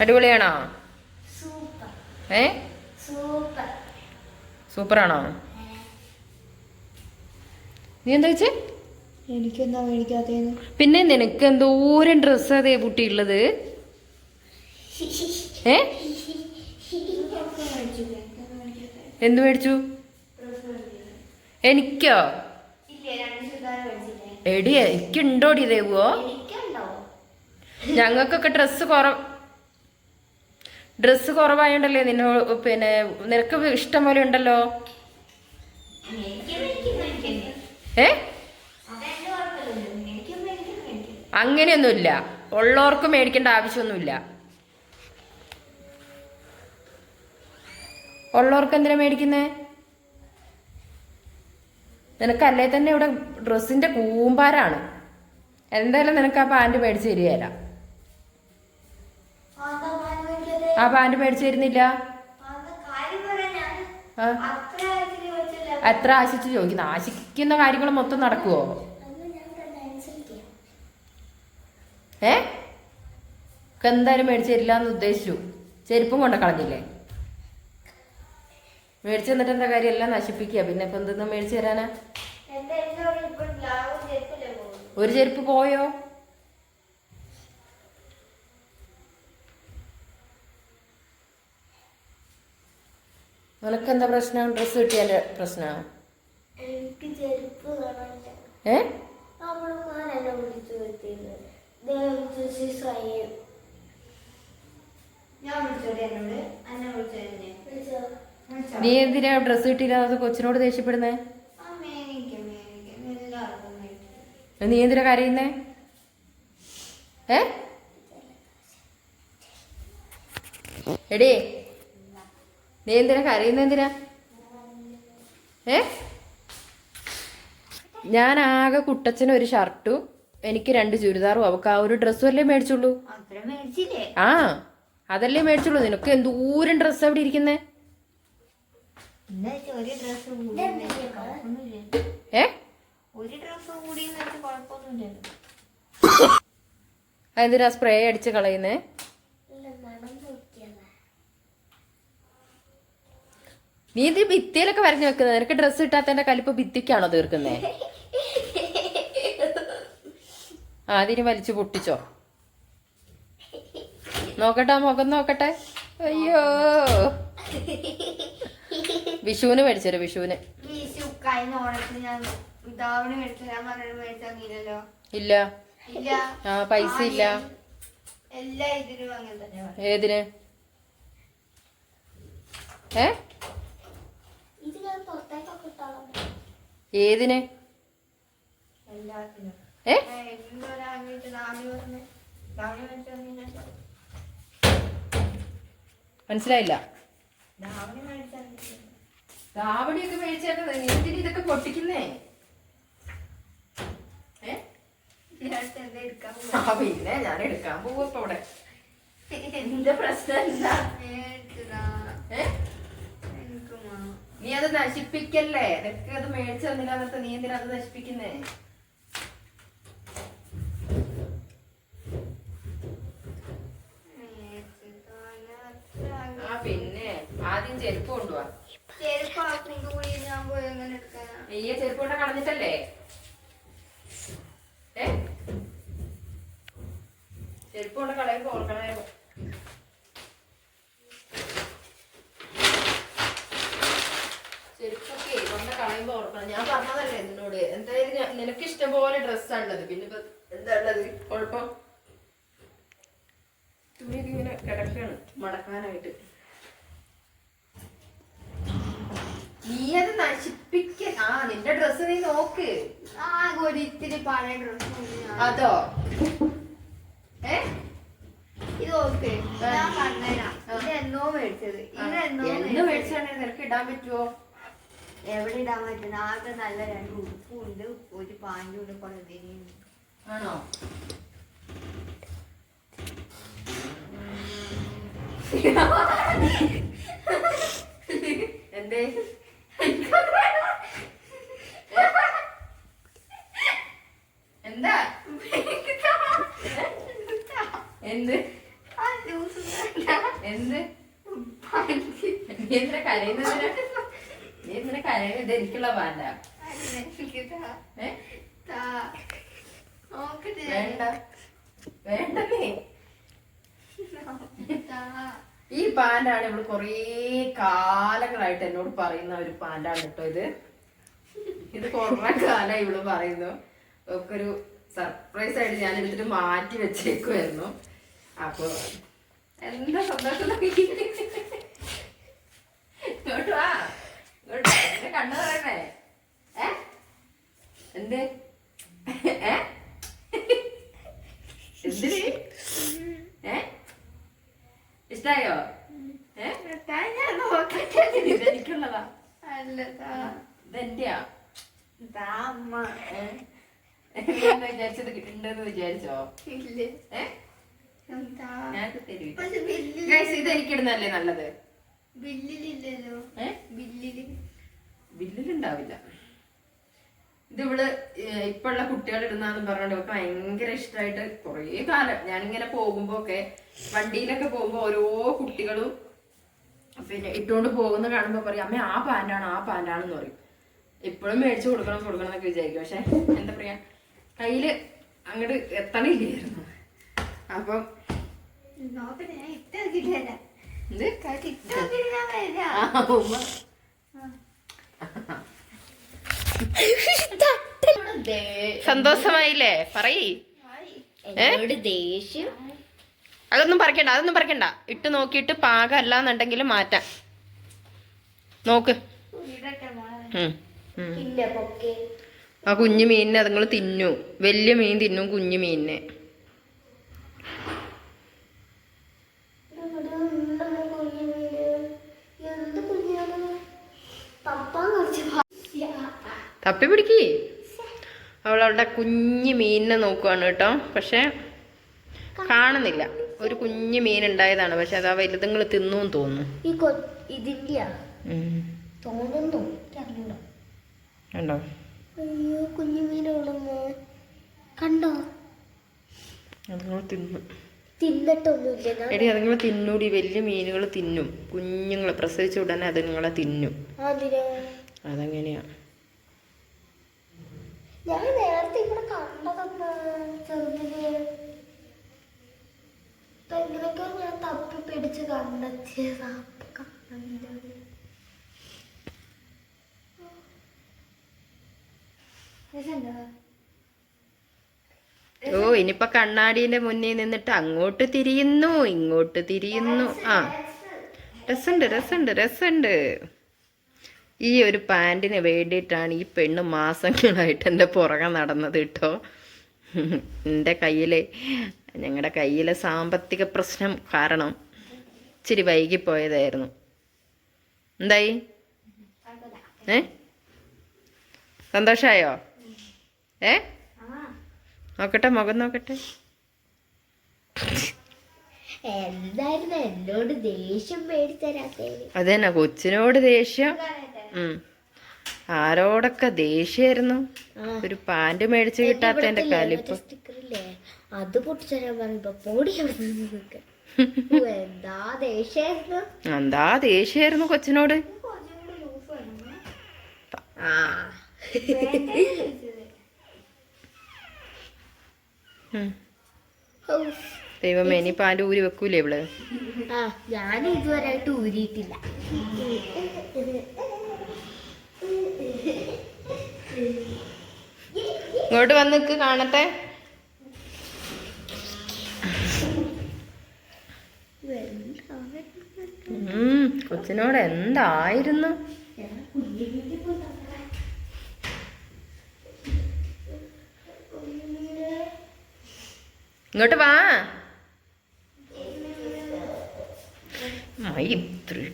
അടിപൊളിയാണോ? ഏ? സൂപ്പർ. സൂപ്പറാണോ? നീ എന്താ വെച്ചേ എനിക്കെന്താ മേടിക്കാത്തേന്ന് പിന്നെ നിനക്ക് എന്തോരം ഡ്രസ്സ് അതേ കുട്ടി ഉള്ളത്. ഏ? എന്ത് മേടിച്ചു? എനിക്കോ? എടി എനിക്കുണ്ടോടി ദേവോ ഞങ്ങൾക്കൊക്കെ ഡ്രസ്സ് കുറവ് ഡ്രസ്സ് കുറവായോണ്ടല്ലേ നിന്നോ പിന്നെ നിനക്ക് ഇഷ്ടം പോലെ ഉണ്ടല്ലോ? ഏ? അങ്ങനെയൊന്നുമില്ല. ഉള്ളവർക്ക് മേടിക്കേണ്ട ആവശ്യമൊന്നുമില്ല. ഉള്ളവർക്ക് എന്തിനാ മേടിക്കുന്നേ? നിനക്കല്ലേ തന്നെ ഇവിടെ ഡ്രസ്സിന്റെ കൂമ്പാരാണ്. എന്തായാലും നിനക്ക് ആ പാന്റ് മേടിച്ച് തരികയില്ല ആ പാന്റ് മേടിച്ചു തരുന്നില്ല എത്ര ആശിച്ച് ചോദിക്കുന്നു? ആശിക്കുന്ന കാര്യങ്ങൾ മൊത്തം നടക്കുവോ? ഏ? എന്തായാലും മേടിച്ചു തരില്ല എന്ന് ഉദ്ദേശിച്ചു. ചെരുപ്പും കൊണ്ട കളഞ്ഞില്ലേ? മേടിച്ചു തന്നിട്ട് എന്താ കാര്യം? എല്ലാം നശിപ്പിക്കുക. പിന്നെ ഇപ്പൊ എന്തെന്ന് മേടിച്ചു തരാനാ? ഒരു ചെരുപ്പ് പോയോ നിനക്കെന്താ പ്രശ്നം ഡ്രസ്സ് കിട്ടിയതിന്റെ പ്രശ്നമാണ് എനിക്ക് ചെരുപ്പ് കാണാനില്ല ഏ അവളുമാരല്ല വിളിച്ചു വരുത്തിയത് ദേവി സ്വയം ഞാൻ എന്താ പ്രശ്നം? ഡ്രസ് കിട്ടിയ വിളിച്ചോ നീ എന്തിനാ ഡ്രസ്സ് കിട്ടിയില്ല? അത് കൊച്ചിനോട് ദേഷ്യപ്പെടുന്നേ? നീ എന്തിനാ കരയുന്നേ? ഏ? എടീ നീ എന്തിനാ കരയുന്ന എന്തിനാ? ഏ? ഞാൻ ആകെ കുട്ടച്ചന് ഒരു ഷർട്ടും എനിക്ക് രണ്ട് ചുരിദാറും. അവക്ക് ആ ഒരു ഡ്രസ്സും അല്ലേ മേടിച്ചുള്ളൂ? അത്ര മേടിച്ചില്ലേ? ആ അതല്ലേ മേടിച്ചുള്ളൂ. നിനക്ക് എന്തോരം ഡ്രസ്സ് അവിടെ ഇരിക്കുന്നേ? ഏ? എന്തിനാ സ്പ്രേ അടിച്ച് കളയുന്നേ? നീ ഇത് ഭിത്തിയിലൊക്കെ വരഞ്ഞു വെക്കുന്നത്. നിനക്ക് ഡ്രസ്സ് കിട്ടാത്തതിന്റെ കലിപ്പ് ഭിത്തിക്കാണോ തീർക്കുന്നേ? ആദ്യം വലിച്ചു പൊട്ടിച്ചോ. നോക്കട്ടെ മുഖം നോക്കട്ടെ. അയ്യോ. വിഷുവിന് മേടിച്ചോ വിഷുവിന്. ഇല്ല. ആ പൈസ ഇല്ല. ഏതിന്? ഏ ഇത് ഞാൻ പുറത്തേക്കൊക്കെ ഇട്ടോളാം ഏതിന്? ഏ? മനസ്സിലായില്ല. ദാവണിയൊക്കെ മേടിച്ചേട്ടത് എന്തിന് ഇതൊക്കെ പൊട്ടിക്കുന്നേ? പിന്നെ ഞാൻ എടുക്കാൻ പോവും ഇപ്പൊ ഇവിടെ എന്റെ പ്രശ്നം? എന്താ മേടിച്ചതാ ഏ എനിക്ക് വേണം നീ അത് നശിപ്പിക്കല്ലേ? നിനക്ക് അത് മേടിച്ചു തന്നില്ലാന്നിട്ട് നീ എന്തിനാ അത് നശിപ്പിക്കുന്നേ? ആ പിന്നെ ആദ്യം ചെരുപ്പ് കൊണ്ടുപോവാ ചെരുപ്പ് കൊണ്ട് കളഞ്ഞിട്ടല്ലേ? ചെരുപ്പ് കൊണ്ട് കളയുമ്പോ ഓർക്കണമായിരുന്നു ചെരുപ്പൊക്കെ കൊണ്ട് കളയുമ്പോ ഓർക്കണം. ഞാൻ പറഞ്ഞതല്ലേ നിന്നോട്. എന്തായാലും നിനക്ക് ഇഷ്ടം പോലെ ഡ്രസ്സാണുള്ളത് പിന്നെ ഇപ്പൊ എന്താ ഉള്ളത്? കുഴപ്പം? തുണി ഇങ്ങനെ കിടക്കാണ്. മടക്കാനായിട്ട്. നീ അത് നശിപ്പിക്ക ആ നിന്റെ ഡ്രസ്സ് നീ നോക്ക്. ആ ഒരിത്തിരി പഴയ ഡ്രസ് അതോ? ഏ? ഇത് ഓക്കെ എന്നോ മേടിച്ചത്. ഇത് എന്നോ. മേടിച്ചാണെങ്കിൽ നിനക്ക് ഇടാൻ പറ്റുമോ എവിടെ ഇടാൻ പറ്റുന്ന ആകെ നല്ല രണ്ട് ഉടുപ്പും ഉണ്ട് ഒരു പാന്റും ഉണ്ട്. പഴുതിനും ആണോ? എന്തേ? എന്താ? എന്ത്? എന്ത്? എന്ത് നീ എന്തിനാ കരയുന്നത് നീ എന്തിനാ കരയുന്നത് ഇത് എനിക്കുള്ള വേണ്ട. വേണ്ടേ ഈ പാന്റാണ് ഇവൾ കൊറേ കാലങ്ങളായിട്ട് എന്നോട് പറയുന്ന ഒരു പാന്റാണ് കേട്ടോ ഇത്. ഇത് കൊറേ കാലമായി ഇവൾ പറയുന്നു. ഒരു സർപ്രൈസ് ആയിട്ട് ഞാൻ എടുത്തിട്ട് മാറ്റി വെച്ചേക്കുമായിരുന്നു അപ്പൊ എന്താ സന്തോഷം നോക്കി. ഇങ്ങോട്ട് വാ ഇങ്ങോട്ട് വാ. എന്നെ കണ്ണു പറയണേ ഏ എന്ത് ഏ? എന്തിന്? ഏ? ഇഷ്ടായോ? ഏ? ഞാൻ ഇതെന്റെയാ? വിചാരിച്ചത് കിട്ടുന്നുണ്ടെന്ന് വിചാരിച്ചോ? ഇത്. എനിക്കിടുന്നല്ലേ നല്ലത്? ബില്ലിലില്ലല്ലോ. ഏ? ബില്ലിൽ. ബില്ലിലുണ്ടാവില്ല. ഇത് ഇവൾ ഇപ്പോഴുള്ള കുട്ടികൾ ഇടുന്നാന്ന് പറഞ്ഞോണ്ട് ഇവർക്ക് ഭയങ്കര ഇഷ്ടമായിട്ട് കുറേ കാലം ഞാനിങ്ങനെ പോകുമ്പോ ഒക്കെ വണ്ടിയിലൊക്കെ പോകുമ്പോ ഓരോ കുട്ടികളും പിന്നെ ഇട്ടുകൊണ്ട് പോകുന്ന കാണുമ്പോ പറയും അമ്മ ആ പാന്റാണ് ആ പാന്റാണെന്ന് പറയും. ഇപ്പോഴും മേടിച്ചു കൊടുക്കണം കൊടുക്കണം എന്നൊക്കെ വിചാരിക്കും. പക്ഷെ എന്താ പറയാ കയ്യിൽ അങ്ങോട്ട് എത്തണില്ലായിരുന്നു. അപ്പം നോക്കട്ടെ സന്തോഷമായില്ലേ? പറയ്. ദേഷ്യം? അതൊന്നും പറിക്കണ്ട അതൊന്നും പറിക്കണ്ട. ഇട്ട് നോക്കിയിട്ട് പാകം അല്ലാന്നുണ്ടെങ്കിൽ മാറ്റാം. നോക്ക്. ആ കുഞ്ഞു മീനിനെ അതുങ്ങൾ തിന്നു. വലിയ മീൻ തിന്നും കുഞ്ഞു മീനിനെ. തപ്പി പിടിക്കേ. അവൾ അവളുടെ കുഞ്ഞു മീനിനെ നോക്കുവാണ് കേട്ടോ. പക്ഷെ കാണുന്നില്ല. ഒരു കുഞ്ഞു മീൻ ഉണ്ടായതാണ് പക്ഷെ അത് ആ വലുതുങ്ങൾ തിന്നു തോന്നുന്നു. കുഞ്ഞു കണ്ടോ? അതുങ്ങൾ തിന്നു. എടി അതുങ്ങൾ തിന്നൂടി. വലിയ മീനുകൾ തിന്നും. കുഞ്ഞുങ്ങൾ പ്രസവിച്ച ഉടനെ അതുങ്ങളെ തിന്നും. അതെങ്ങനെയാ. ഞാൻ നേരത്തെ ഇവിടെ എങ്ങനെയൊക്കെയോ ഞാൻ തപ്പി പിടിച്ച് കണ്ടെത്തിയതാ ഓ ഇനിയിപ്പൊ കണ്ണാടിന്റെ മുന്നിൽ നിന്നിട്ട് അങ്ങോട്ട് തിരിയുന്നു ഇങ്ങോട്ട് തിരിയുന്നു. ആ. രസമുണ്ട് രസമുണ്ട് രസമുണ്ട്. ഈ ഒരു പാന്റിന് വേണ്ടിയിട്ടാണ് ഈ പെണ്ണ് മാസങ്ങളായിട്ട് എന്റെ പുറകെ നടന്നത് കേട്ടോ. എന്റെ കയ്യിൽ ഞങ്ങളുടെ കയ്യിലെ സാമ്പത്തിക പ്രശ്നം കാരണം ഇച്ചിരി വൈകിപ്പോയതായിരുന്നു. എന്തായി? ഏ? സന്തോഷമായോ ഏ? നോക്കട്ടെ മുഖം നോക്കട്ടെ. എന്തായിരുന്നു എന്നോട് ദേഷ്യം പേടിത്തരാത്തേന് അതെന്നാ കൊച്ചിനോട് ദേഷ്യം. ആരോടൊക്കെ ദേഷ്യായിരുന്നു ഒരു പാന്റ് മേടിച്ച് കിട്ടാത്തതിന്റെ കലിപ്പ്. അത് പൊട്ടിച്ചരാൻ പറയുമ്പോ എന്താ ദേഷ്യായിരുന്നു കൊച്ചിനോട്. ദൈവമേ ഇനി പാന്റ് ഊരി വെക്കൂലേ ഇവൾ? ഞാൻ ഇതുവരെയായിട്ട് ഊരിയിട്ടില്ല. ഇങ്ങോട്ട് വന്ന് നിൽക്ക് കാണട്ടെ. കൊച്ചിനോട് എന്തായിരുന്നു? ഇങ്ങോട്ട് വാ. മൈത്രി